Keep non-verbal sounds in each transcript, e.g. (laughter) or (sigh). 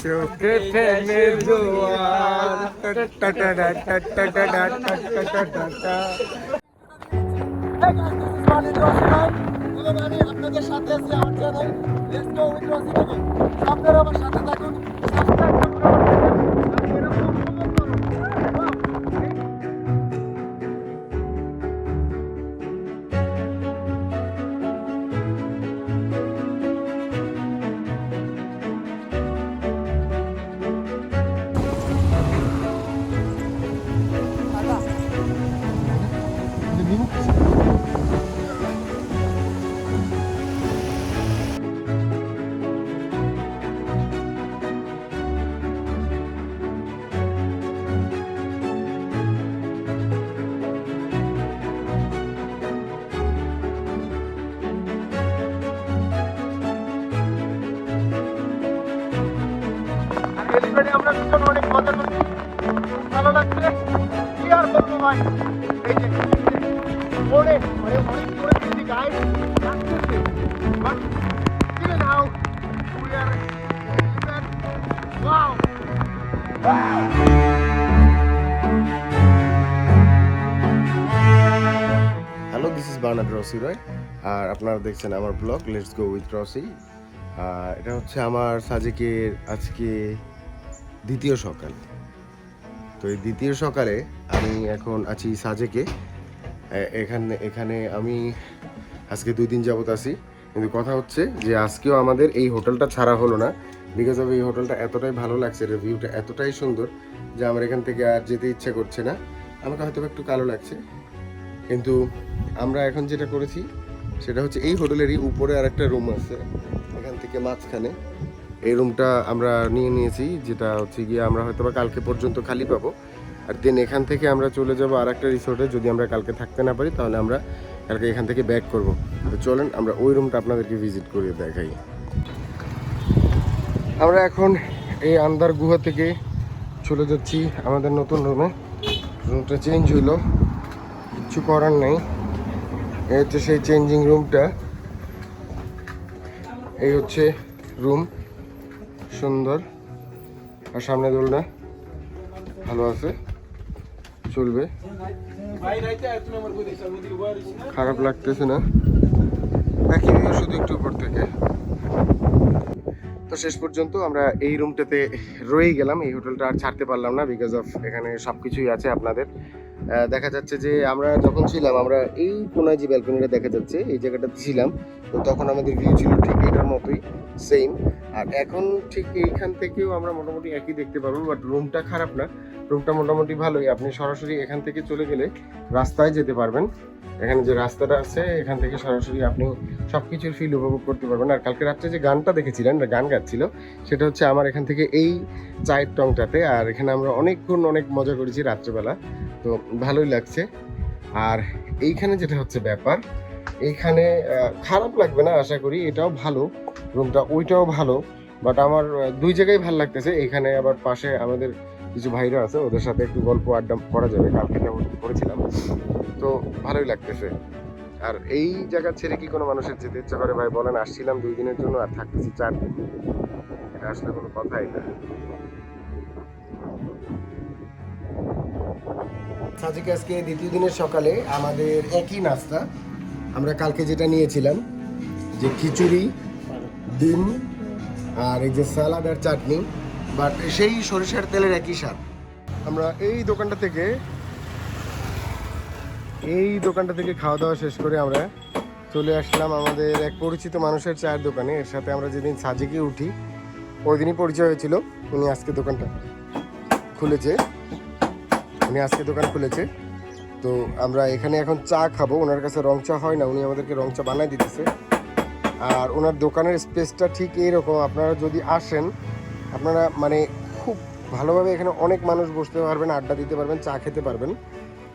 চোখে ফেলে জোয়ার। আপনাদের সাথে আছি আমার চ্যানেল আপনারা আমার সাথে থাকুন এই যে মানে অনেক লাগতেছে but wow hello this is Bernard Rossi Roy আর আপনারা দেখছেন আমার blog let's go with Rossi এটা হচ্ছে আমার সাজেকের আজকে দ্বিতীয় সকাল। তো এই দ্বিতীয় সকালে আমি এখন আছি সাজেকে। এখানে এখানে আমি আজকে দুই দিন যাবত আছি। কিন্তু কথা হচ্ছে যে আজকেও আমাদের এই হোটেলটা ছাড়া হলো না। বিকজ অফ এই হোটেলটা এতটাই ভালো লাগছে রিভিউটা এতটাই সুন্দর যে আমার এখান থেকে আর যেতে ইচ্ছে করছে না। আমাকে হয়তো একটু কালো লাগছে। কিন্তু আমরা এখন যেটা করেছি, সেটা হচ্ছে এই হোটেলেরই উপরে আর একটা রুম আছে, এখান থেকে মাঝখানে। এই রুমটা আমরা নিয়ে নিয়েছি, যেটা হচ্ছে গিয়ে আমরা হয়তো বা কালকে পর্যন্ত খালি পাবো। আর দেন এখান থেকে আমরা চলে যাব আর একটা রিসোর্টে। যদি আমরা কালকে থাকতে না পারি, তাহলে আমরা কালকে এখান থেকে ব্যাক করব। তো চলেন, আমরা ওই রুমটা আপনাদেরকে ভিজিট করে দেখাই। আমরা এখন এই আন্দার গুহা থেকে চলে যাচ্ছি আমাদের নতুন রুমে রুমটা চেঞ্জ হইল। কিচ্ছু করার নেই। এই হচ্ছে সেই চেঞ্জিং রুমটা এই হচ্ছে রুম সুন্দর। আর সামনে দোলনা। ভালো আছে। চলবে। খারাপ লাগতেছে না। view, শুধু একটু উপর থেকে। তো শেষ পর্যন্ত আমরা এই রুমটাতে রয়েই গেলাম। এই হোটেলটা আর ছাড়তে পারলাম না বিকজ অফ এখানে সব কিছুই আছে আপনাদের। দেখা যাচ্ছে যে আমরা যখন ছিলাম, আমরা এই কোনায় যে ব্যালকনিটা দেখা যাচ্ছে, এই জায়গাটাতে ছিলাম, তো তখন আমাদের ভিউ ছিল ঠিক এটার মতোই সেম আর এখন ঠিক এইখান থেকেও আমরা মোটামুটি একই দেখতে পারব বাট রুমটা খারাপ না। রুমটা মোটামুটি ভালোই। আপনি সরাসরি এখান থেকে চলে গেলে রাস্তায় যেতে পারবেন। এখানে যে রাস্তাটা আছে, এখান থেকে সরাসরি আপনি সব কিছুর ফিল উপভোগ করতে পারবেন। আর কালকে রাত্রে যে গানটা দেখেছিলেন গান গাচ্ছিল, সেটা হচ্ছে আমার এখান থেকে এই চায়ের টংটাতে। আর এখানে আমরা অনেকক্ষণ অনেক মজা করেছি রাত্রেবেলা। তো ভালোই লাগছে। আর এইখানে যেটা হচ্ছে ব্যাপার, এইখানে খারাপ লাগবে না আশা করি, এটাও ভালো, রুমটা ওইটাও ভালো বাট আমার দুই জায়গায় ভালো লাগতেছে এখানে আবার পাশে আমাদের কিছু ভাইরা আছে, ওদের সাথে একটু গল্প আড্ডা করা যাবে, কালকে যেমন করেছিলাম, তো ভালোই লাগতেছে। আর এই জায়গা ছেড়ে কি কোনো মানুষের যেতে ইচ্ছা করে? ভাই বলেন, আসছিলাম দুই দিনের জন্য আর থাকতেছি চার দিন। এটা আসলে কোনো কথাই না। সাজিক, আজকে দ্বিতীয় দিনের সকালে আমাদের একই নাস্তা। আমরা কালকে যেটা নিয়েছিলাম, যে খিচুড়ি, ডিম আর এই যে স্যালাড আর চাটনি, বাট সেই সরিষার তেলের একই স্বাদ। আমরা এই দোকানটা থেকে, এই দোকানটা থেকে খাওয়া দাওয়া শেষ করে আমরা চলে আসলাম আমাদের এক পরিচিত মানুষের চায়ের দোকানে। এর সাথে আমরা যেদিন সাজিকে উঠি, ওই দিনই পরিচয় হয়েছিল উনি আজকে দোকানটা খুলেছে। উনি আজকে দোকান খুলেছে। তো আমরা এখানে এখন চা খাব। ওনার কাছে রং চা হয় না, উনি আমাদেরকে রং চা বানায় দিতেছে। আর ওনার দোকানের স্পেসটা ঠিক এইরকম। আপনারা যদি আসেন, আপনারা মানে খুব ভালোভাবে এখানে অনেক মানুষ বসতে পারবেন, আড্ডা দিতে পারবেন, চা খেতে পারবেন।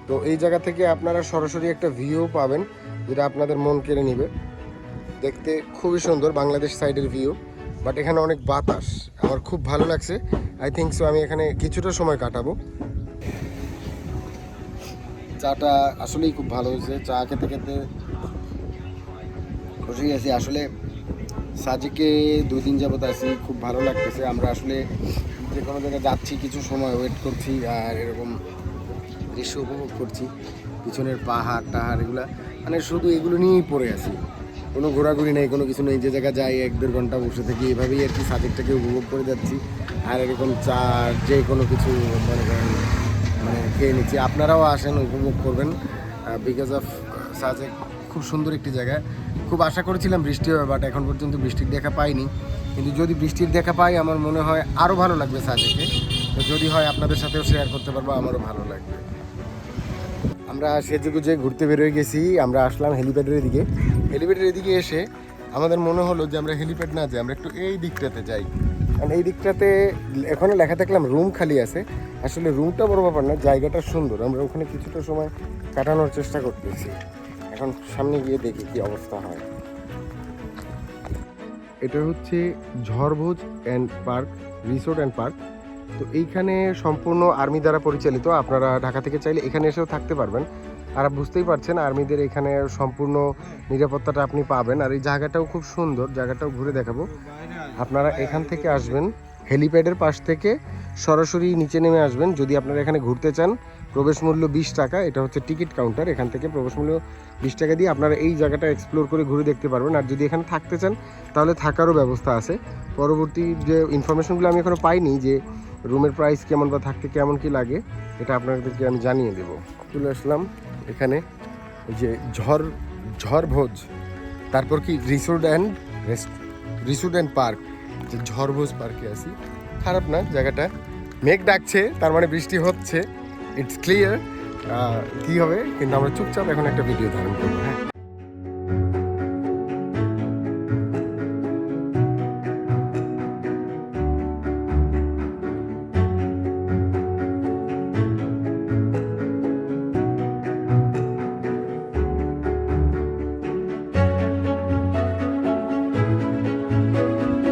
তো এই জায়গা থেকে আপনারা সরাসরি একটা ভিউ পাবেন, যেটা আপনাদের মন কেড়ে নেবে। দেখতে খুবই সুন্দর বাংলাদেশ সাইডের ভিউ, বাট এখানে অনেক বাতাস। আমার খুব ভালো লাগছে। আই থিঙ্ক সো আমি এখানে কিছুটা সময় কাটাবো। চাটা আসলেই খুব ভালো হয়েছে। চা খেতে খেতে খুশি আছি আসলে সাজিকে দুই দিন যাবত আছি, খুব ভালো লাগতেছে। আমরা আসলে যে কোনো জায়গায় যাচ্ছি, কিছু সময় ওয়েট করছি আর এরকম দৃশ্য উপভোগ করছি। পিছনের পাহাড়, টাহাড় এগুলা মানে শুধু এগুলো নিয়েই পড়ে আছি। কোনো ঘোরাঘুরি নেই, কোনো কিছু নেই। যে জায়গায় যাই, এক দেড় ঘণ্টা বসে থাকি, এভাবেই আর কি সাজেকটাকে উপভোগ করে যাচ্ছি। আর এরকম চা যে কোনো কিছু মনে করেন মানে খেয়ে নিচ্ছি। আপনারাও আসেন, উপভোগ করবেন। বিকজ অফ সাজেক খুব সুন্দর একটি জায়গা। খুব আশা করেছিলাম বৃষ্টি হবে বাট এখন পর্যন্ত বৃষ্টির দেখা পাইনি। কিন্তু যদি বৃষ্টির দেখা পাই, আমার মনে হয় আরও ভালো লাগবে সাজেকে। তো যদি হয়, আপনাদের সাথেও শেয়ার করতে পারব, আমারও ভালো লাগবে। আমরা সেজেগুজে ঘুরতে বেরোয় গেছি, আমরা আসলাম হেলিপ্যাডের এদিকে। হেলিপ্যাডের এদিকে এসে আমাদের মনে হলো যে আমরা হেলিপ্যাড না যাই, আমরা একটু এই দিকটাতে যাই। কারণ এই দিকটাতে এখনও লেখা দেখলাম রুম খালি আছে। আসলে রুমটা বড় ব্যাপার না জায়গাটা সুন্দর। আমরা ওখানে কিছুটা সময় কাটানোর চেষ্টা করতেছি। এখন সামনে গিয়ে দেখি কি অবস্থা হয়। এটা হচ্ছে Jhorbhoj and park resort and park তো এইখানে সম্পূর্ণ আর্মি দ্বারা পরিচালিত। আপনারা ঢাকা থেকে চাইলে এখানে এসেও থাকতে পারবেন। আর বুঝতেই পারছেন, আর্মিদের এখানে সম্পূর্ণ নিরাপত্তাটা আপনি পাবেন। আর এই জায়গাটাও খুব সুন্দর, জায়গাটাও ঘুরে দেখাবো। আপনারা এখান থেকে আসবেন, হেলিপ্যাডের পাশ থেকে সরাসরি নিচে নেমে আসবেন। যদি আপনারা এখানে ঘুরতে চান, প্রবেশ মূল্য বিশ টাকা, এটা হচ্ছে টিকিট কাউন্টার। এখান থেকে প্রবেশ মূল্য বিশ টাকা দিয়ে আপনারা এই জায়গাটা এক্সপ্লোর করে ঘুরে দেখতে পারবেন। আর যদি এখানে থাকতে চান, তাহলে থাকারও ব্যবস্থা আছে। পরবর্তী যে ইনফরমেশনগুলো আমি এখনও পাইনি যে রুমের প্রাইস কেমন বা থাকতে কেমন কি লাগে, এটা আপনাদেরকে আমি জানিয়ে দেবো। চলে আসলাম। এখানে ওই যে ঝড় ঝড় ভোজ, তারপর কি resort and rest, resort and park, যে ঝড়ভোজ পার্কে আছি। খারাপ না, জায়গাটা। মেঘ ডাকছে, তার মানে বৃষ্টি হচ্ছে ইটস ক্লিয়ার কী হবে, কিন্তু আমরা চুপচাপ এখন একটা ভিডিও ধারণ করব হ্যাঁ?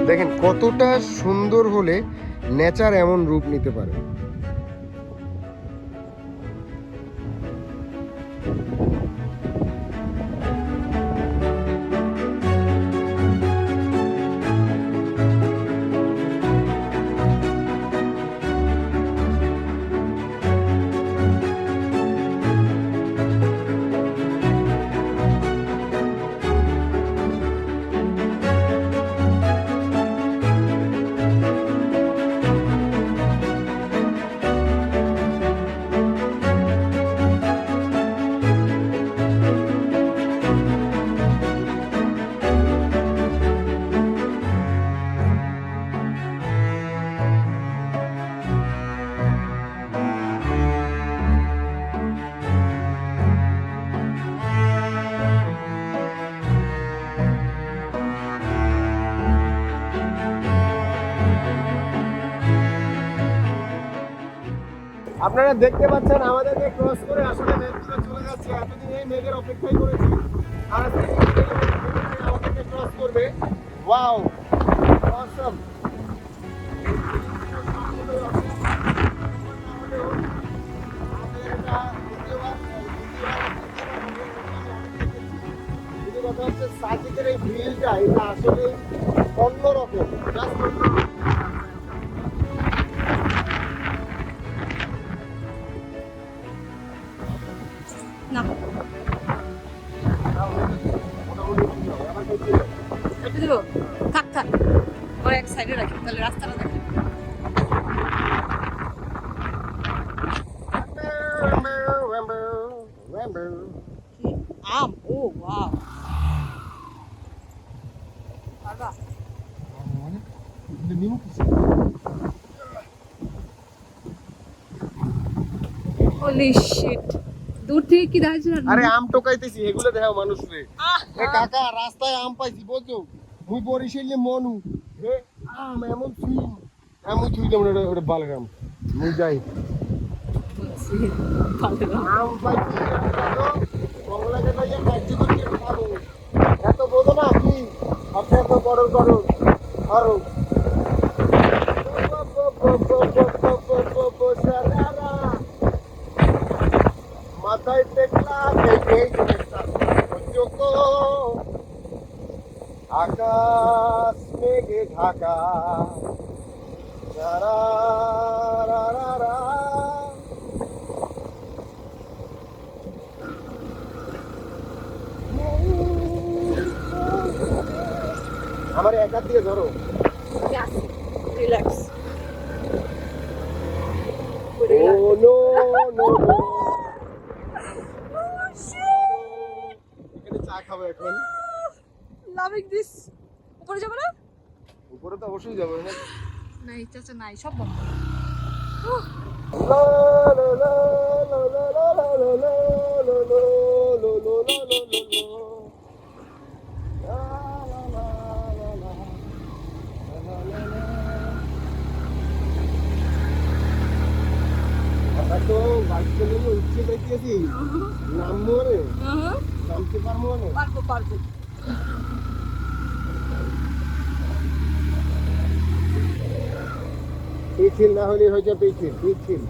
দেখেন কতটা সুন্দর হলে নেচার এমন রূপ নিতে পারে। আপনারা দেখতে পাচ্ছেন, আমাদের আমাদেরকে ক্রস করে আসলে মেঘগুলো চলে যাচ্ছে। এতদিন এই মেঘের অপেক্ষাই করেছি। আর আমাদেরকে ক্রস করবে। ওয়াও অসম হচ্ছে সাজিকের এই ভিলটা এটা আসলে অন্যরকম। হোলি শিট দূর থেকে কি দেখা যাচ্ছে আরে আম টোকাইতেছি এগুলো দেখাও মানুষ রে এ কাকা রাস্তায় আম পাইছি বলছো মুই বরিশালে মনু হে আম এমন ছুই এমন ছুই তোমরা ওটা ওটা বালগ্রাম মুই যাই। আম পাইছি লইয়া খাব এত বোঝো না আপনি এত বড় করো করো মাথায় টেকলা এই আকাশ মেঘে ঢাকা। রা রা। আমার একা দিয়ে ধরো। Relax oh no no no. চা খাব এখন। লাভিং দিস উপরে যাব না? উপরে তো অবশ্যই যাব। না না ইচ্ছা আছে নাই সব বন্ধ। তো বাইক চালিয়ে উঠতে দেখতেছি নামবো। রে পারব পারব। পারব পিছিল না হলে হয়েছে পিছিল পিছিল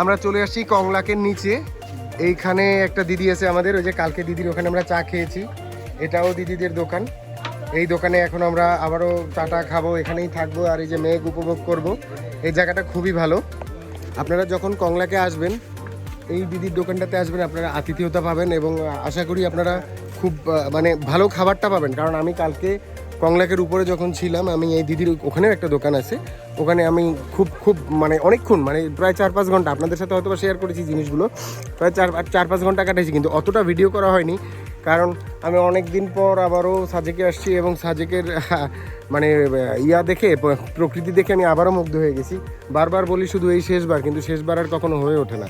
আমরা চলে আসছি কংলাকের নিচে। এইখানে একটা দিদি আছে আমাদের, ওই যে কালকে দিদির ওখানে আমরা চা খেয়েছি। এটাও দিদিদের দোকান। এই দোকানে এখন আমরা আবারও চাটা খাব, এখানেই থাকব আর এই যে মেঘ উপভোগ করব। এই জায়গাটা খুবই ভালো। আপনারা যখন কংলাকে আসবেন, এই দিদির দোকানটাতে আসবেন, আপনারা আতিথেয়তা পাবেন এবং আশা করি আপনারা খুব মানে ভালো খাবারটা পাবেন। কারণ আমি কালকে কংলাকের উপরে যখন ছিলাম, আমি এই দিদির ওখানেও একটা দোকান আছে। ওখানে আমি খুব খুব মানে অনেকক্ষণ মানে প্রায় চার পাঁচ ঘণ্টা আপনাদের সাথে হয়তো শেয়ার করেছি জিনিসগুলো, প্রায় চার চার পাঁচ ঘণ্টা কাটাইছি, কিন্তু অতটা ভিডিও করা হয়নি। কারণ আমি অনেক দিন পর আবারও সাজেকে আসছি এবং সাজেকের (laughs) মানে ইয়া দেখে, প্রকৃতি দেখে আমি আবারও মুগ্ধ হয়ে গেছি। বারবার বলি শুধু এই শেষবার, কিন্তু শেষবার আর কখনো হয়ে ওঠে না।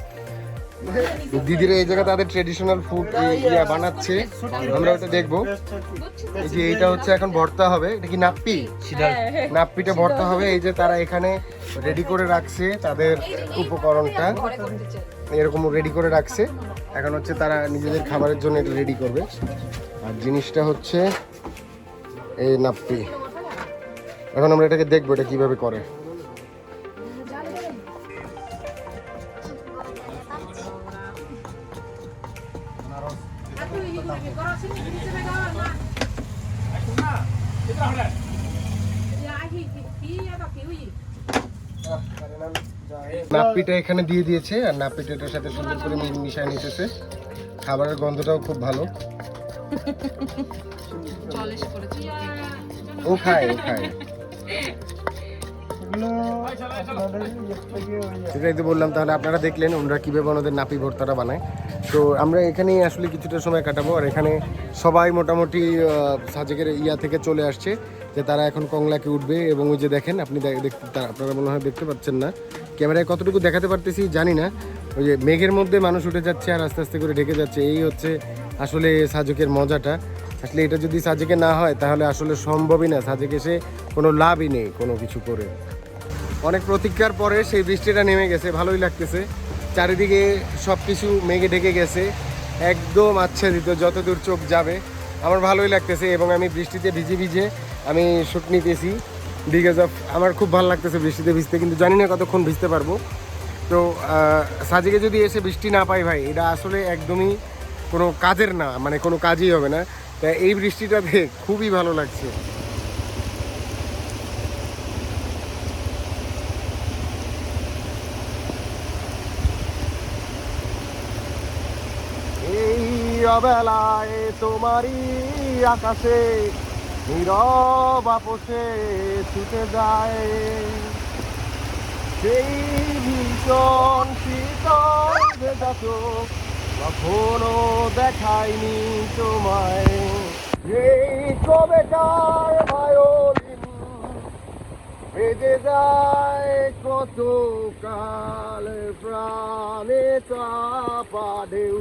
দিদিরা এই জায়গায় তাদের ট্রেডিশনাল ফুড ইয়া বানাচ্ছে। আমরা ওটা দেখব। এই যে এইটা হচ্ছে এখন ভর্তা হবে। এটা কি নাপ্পি? নাপ্পিটা ভর্তা হবে। এই যে তারা এখানে রেডি করে রাখছে তাদের উপকরণটা। এরকম রেডি করে রাখছে। এখন হচ্ছে তারা নিজেদের খাবারের জন্য এটা রেডি করবে। আর জিনিসটা হচ্ছে এই নাপ্পি। এখন আমরা এটাকে দেখব এটা কীভাবে করে। নাপ্পিটা এখানে দিয়ে দিয়েছে আর নাপিটা এটার সাথে সুন্দর করে মিশায় নিতেছে। খাবারের গন্ধটাও খুব ভালো। ও খায় ও খায়। সেটাই তো বললাম, তাহলে আপনারা দেখলেন ওনারা কীভাবে ওনাদের নাপি ভর্তাটা বানায়। তো আমরা এখানেই আসলে কিছুটা সময় কাটাবো, আর এখানে সবাই মোটামুটি সাজেকের ইয়া থেকে চলে আসছে যে তারা এখন কংলাকে উঠবে এবং ওই যে দেখেন, আপনি আপনারা মনে হয় দেখতে পাচ্ছেন না। ক্যামেরায় কতটুকু দেখাতে পারতেছি জানি না, ওই যে মেঘের মধ্যে মানুষ উঠে যাচ্ছে আর আস্তে আস্তে করে ঢেকে যাচ্ছে, এই হচ্ছে আসলে সাজেকের মজাটা। আসলে এটা যদি সাজেকে না হয়, তাহলে আসলে সম্ভবই না, সাজেকে এসে কোনো লাভই নেই কোনো কিছু করে। অনেক প্রতীক্ষার পরে সেই বৃষ্টিটা নেমে গেছে, ভালোই লাগতেছে। চারিদিকে সব কিছু মেঘে ঢেকে গেছে, একদম আচ্ছাদিত, যতদূর চোখ যাবে। আমার ভালোই লাগতেছে এবং আমি বৃষ্টিতে ভিজে ভিজে আমি শুট নিতেছি বিকজ অফ আমার খুব ভালো লাগতেছে বৃষ্টিতে ভিজতে, কিন্তু জানি না কতক্ষণ ভিজতে পারব। তো সাজেকে যদি এসে বৃষ্টি না পাই ভাই, এটা আসলে একদমই কোনো কাজের না মানে কোনো কাজই হবে না। তাই এই বৃষ্টিটাতে খুবই ভালো লাগছে। এই তোমারই আকাশে, নীরব আপোষে ছুটে যায়। সেই ভীষণ শীতল ভেজা চোখ কখনো দেখায়নি তোমায়। এই কবেকার ভায়োলিন বেজে যায় কত কাল প্রাণে চাপা ঢেউ।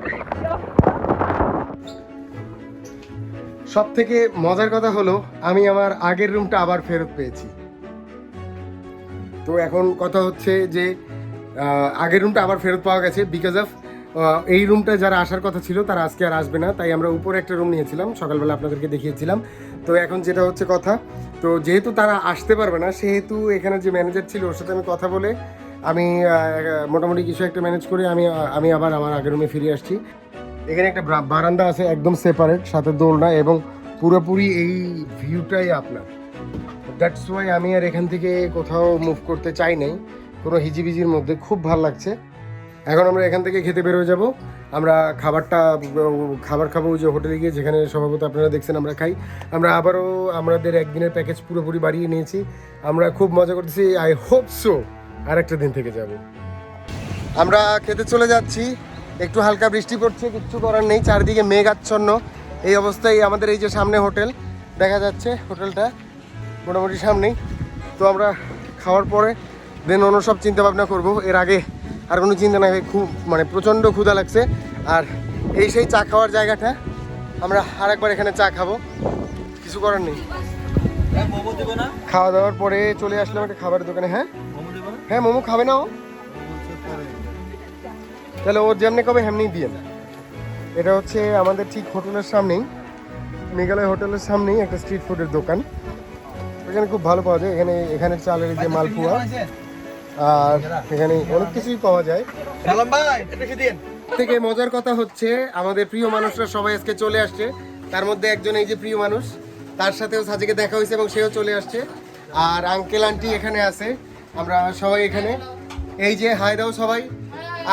সব থেকে মজার কথা হলো, আমি আমার আগের রুমটা আবার ফেরত পেয়েছি। তো এখন কথা হচ্ছে যে আগের রুমটা আবার ফেরত পাওয়া গেছে বিকজ অফ এই রুমটা যারা আসার কথা ছিল, তারা আজকে আর আসবে না, তাই আমরা উপরে একটা রুম নিয়েছিলাম, সকালবেলা আপনাদেরকে দেখিয়েছিলাম। তো এখন যেটা হচ্ছে কথা, তো যেহেতু তারা আসতে পারবে না, সেহেতু এখানে যে ম্যানেজার ছিল, ওর সাথে আমি কথা বলে আমি মোটামুটি কিছু একটা ম্যানেজ করে আমি আমি আবার আমার আগের রুমে ফিরে আসছি। এখানে একটা বারান্দা আছে একদম সেপারেট সাথে দোলনা এবং পুরোপুরি এই ভিউটাই আপনার। দ্যাটস ওয়াই আমি আর এখান থেকে কোথাও মুভ করতে চাই নাই। কোনো হিজিবিজির মধ্যে খুব ভালো লাগছে। এখন আমরা এখান থেকে খেতে বেরোয় যাব। আমরা খাবারটা, খাবার খাব যে হোটেলে গিয়ে যেখানে স্বভাবত আপনারা দেখছেন আমরা খাই। আমরা আবারও আমাদের একদিনের প্যাকেজ পুরোপুরি বাড়িয়ে নিয়েছি। আমরা খুব মজা করতেছি। আই হোপ সো আর একটা দিন থেকে যাব। আমরা খেতে চলে যাচ্ছি। একটু হালকা বৃষ্টি পড়ছে কিচ্ছু করার নেই চারিদিকে মেঘাচ্ছন্ন। এই অবস্থায় আমাদের এই যে সামনে হোটেল দেখা যাচ্ছে হোটেলটা মোটামুটি সামনেই। তো আমরা খাওয়ার পরে দেন অন্য সব চিন্তা ভাবনা করব। এর আগে আর কোনো চিন্তা নাই খুব মানে প্রচণ্ড ক্ষুধা লাগছে। আর এই সেই চা খাওয়ার জায়গাটা আমরা আর একবার এখানে চা খাব। কিছু করার নেই। মোমো খাওয়া দাওয়ার পরে চলে আসলাম একটা খাবারের দোকানে হ্যাঁ? হ্যাঁ মোমো খাবে না ও। তাহলে ওর যেমনি কবে হেমনি দিয়ে না? এটা হচ্ছে আমাদের ঠিক হোটেলের সামনেই মেঘালয় হোটেলের সামনেই একটা স্ট্রিট ফুডের দোকান। এখানে খুব ভালো পাওয়া যায়। এখানে এখানে চালের যে মালপোয়া আর এখানে অনেক কিছুই পাওয়া যায়। থেকে মজার কথা হচ্ছে আমাদের প্রিয় মানুষরা সবাই আজকে চলে আসছে। তার মধ্যে একজন এই যে প্রিয় মানুষ তার সাথেও সাজিকে দেখা হয়েছে এবং সেও চলে আসছে। আর আঙ্কেল আন্টি এখানে আছে। আমরা সবাই এখানে। এই যে হাই দাও সবাই।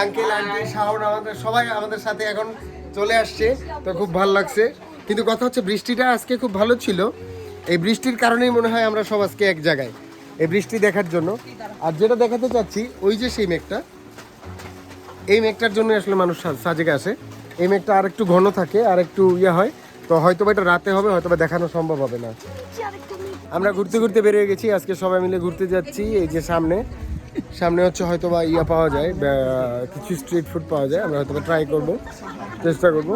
আঙ্কেল, আন্টি শাহন আমাদের সবাই আমাদের সাথে এখন চলে আসছে। তো খুব ভালো লাগছে। কিন্তু কথা হচ্ছে, বৃষ্টিটা আজকে খুব ভালো ছিল। এই বৃষ্টির কারণেই মনে হয় আমরা সব আজকে এক জায়গায়। এই বৃষ্টি দেখার জন্য। আর যেটা দেখাতে চাচ্ছি, ওই যে সেই মেঘটা। এই মেঘটার জন্য আসলে মানুষ সাজেকে আসে। এই মেঘটা আর একটু ঘন থাকে, আর একটু ইয়ে হয়। তো হয়তো বা এটা রাতে হবে হয়তো বা দেখানো সম্ভব হবে না। আমরা ঘুরতে ঘুরতে বেরিয়ে গেছি। আজকে সবাই মিলে ঘুরতে যাচ্ছি, এই যে সামনে। সামনে হচ্ছে হয়তো বা ইয়া পাওয়া যায় কিছু স্ট্রিট ফুড পাওয়া যায় আমরা হয়তো বা ট্রাই করব চেষ্টা করব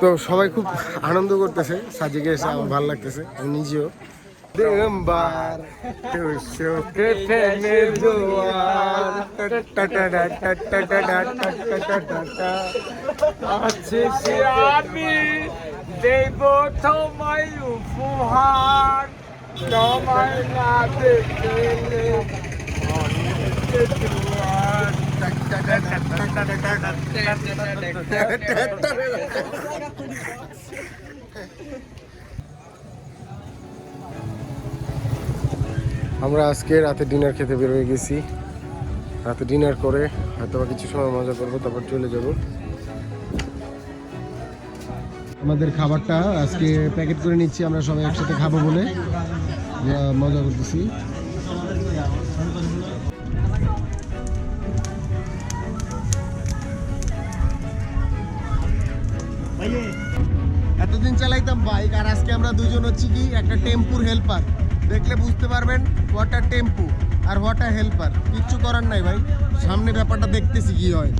তো সবাই খুব আনন্দ করতেছে সাজিকে এসে আমার ভালো লাগতেছে আমি নিজেও আছে তোমায় উপহার তোমায় না দেখলে আমরা আজকে রাতে ডিনার খেতে বেরোয় গেছি। রাতে ডিনার করে হয়তো কিছু সময় মজা করব, তারপর চলে যাব। আমাদের খাবারটা আজকে প্যাকেট করে নিচ্ছি, আমরা সবাই একসাথে খাব বলে। মজা করতেছি। এতদিন চালাইতাম বাইক আর আজকে আমরা দুজন হচ্ছি কি, একটা টেম্পুর হেল্পার দেখলে বুঝতে পারবেন হোয়াট টেম্পু আর হোয়াট হেল্পার কিচ্ছু করার নাই ভাই। সামনে ব্যাপারটা দেখতেছি কি হয়।